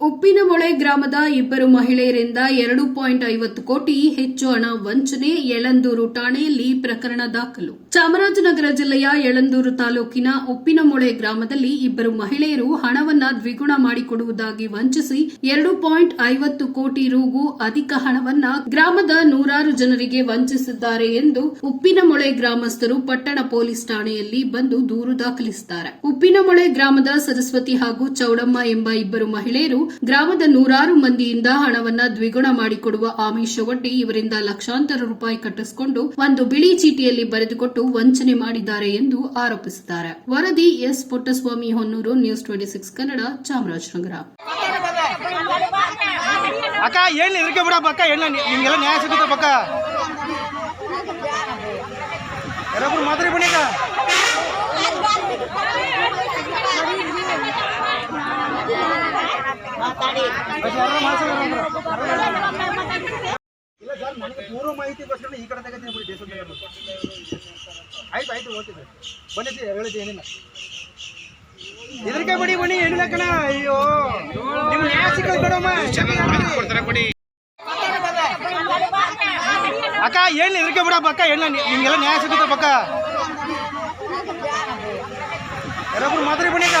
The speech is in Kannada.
ಉಪ್ಪಿನಮೊಳೆ ಗ್ರಾಮದ ಇಬ್ಬರು ಮಹಿಳೆಯರಿಂದ ಎರಡು ಪಾಯಿಂಟ್ ಐವತ್ತು ಕೋಟಿ ಹೆಚ್ಚು ಹಣ ವಂಚನೆ, ಯಳಂದೂರು ಠಾಣೆಯಲ್ಲಿ ಪ್ರಕರಣ ದಾಖಲು. ಚಾಮರಾಜನಗರ ಜಿಲ್ಲೆಯ ಯಳಂದೂರು ತಾಲೂಕಿನ ಉಪ್ಪಿನಮೊಳೆ ಗ್ರಾಮದಲ್ಲಿ ಇಬ್ಬರು ಮಹಿಳೆಯರು ಹಣವನ್ನ ದ್ವಿಗುಣ ಮಾಡಿಕೊಡುವುದಾಗಿ ವಂಚಿಸಿ ಎರಡು ಪಾಯಿಂಟ್ ಐವತ್ತು ಕೋಟಿ ರುಗೂ ಅಧಿಕ ಹಣವನ್ನ ಗ್ರಾಮದ ನೂರಾರು ಜನರಿಗೆ ವಂಚಿಸಿದ್ದಾರೆ ಎಂದು ಉಪ್ಪಿನಮೊಳೆ ಗ್ರಾಮಸ್ಥರು ಪಟ್ಟಣ ಪೊಲೀಸ್ ಠಾಣೆಯಲ್ಲಿ ಬಂದು ದೂರು ದಾಖಲಿಸಿದ್ದಾರೆ. ಉಪ್ಪಿನಮೊಳೆ ಗ್ರಾಮದ ಸರಸ್ವತಿ ಹಾಗೂ ಚೌಡಮ್ಮ ಎಂಬ ಇಬ್ಬರು ಮಹಿಳೆಯರು ಗ್ರಾಮದ ನೂರಾರು ಮಂದಿಯಿಂದ ಹಣವನ್ನ ದ್ವಿಗುಣ ಮಾಡಿಕೊಡುವ ಆಮಿಷವೊಡ್ಡಿ ಇವರಿಂದ ಲಕ್ಷಾಂತರ ರೂಪಾಯಿ ಕಟ್ಟಿಸಿಕೊಂಡು ಒಂದು ಬಿಳಿ ಚೀಟಿಯಲ್ಲಿ ಬರೆದುಕೊಟ್ಟು ವಂಚನೆ ಮಾಡಿದ್ದಾರೆ ಎಂದು ಆರೋಪಿಸಿದ್ದಾರೆ. ವರದಿ S Puttaswamy Honnuru, news twenty six Kannada, Chamarajanagar. ಅಕ್ಕ ಮಾತಾಡಿ ಬನ್ನಿ ಇಲ್ಲ ಸರ್, ನನಗೆ ಪೂರ್ವ ಮಾಹಿತಿಗೋಸ್ಕರ ಈ ಕಡೆ ತೆಗೆತೀನಿ ಬಿಡಿ ಆಯ್ತು ಆಯ್ತು ಓದ್ತಿದ್ದೆ ಬಂದಿದ್ದೆ ಹೇಳಿದ್ದೆ ಏನಿಲ್ಲ. ಎದರಿಕೆ ಬಿಡಿ, ಬನ್ನಿ, ಏನಿಲ್ಲ ಕಣ. ಅಯ್ಯೋ. ನಿಮ್ಮ ನ್ಯಾಯ ಸಿಕ್ಕಲ್ ಬಿಡಮ್ಮ ಅಕ್ಕ, ಏನು ಇದಕ್ಕೆ ಬಿಡಪ್ಪ, ಅಕ್ಕ? ಏನು ನಿಮ್ಗೆಲ್ಲ ನ್ಯಾಯ ಸಿಗುತ್ತೆ, ಪಕ್ಕ. ಎಲ್ಲೊಬ್ರು ಮಾತ್ರ ಬನ್ನಿ, ಅಕ್ಕ.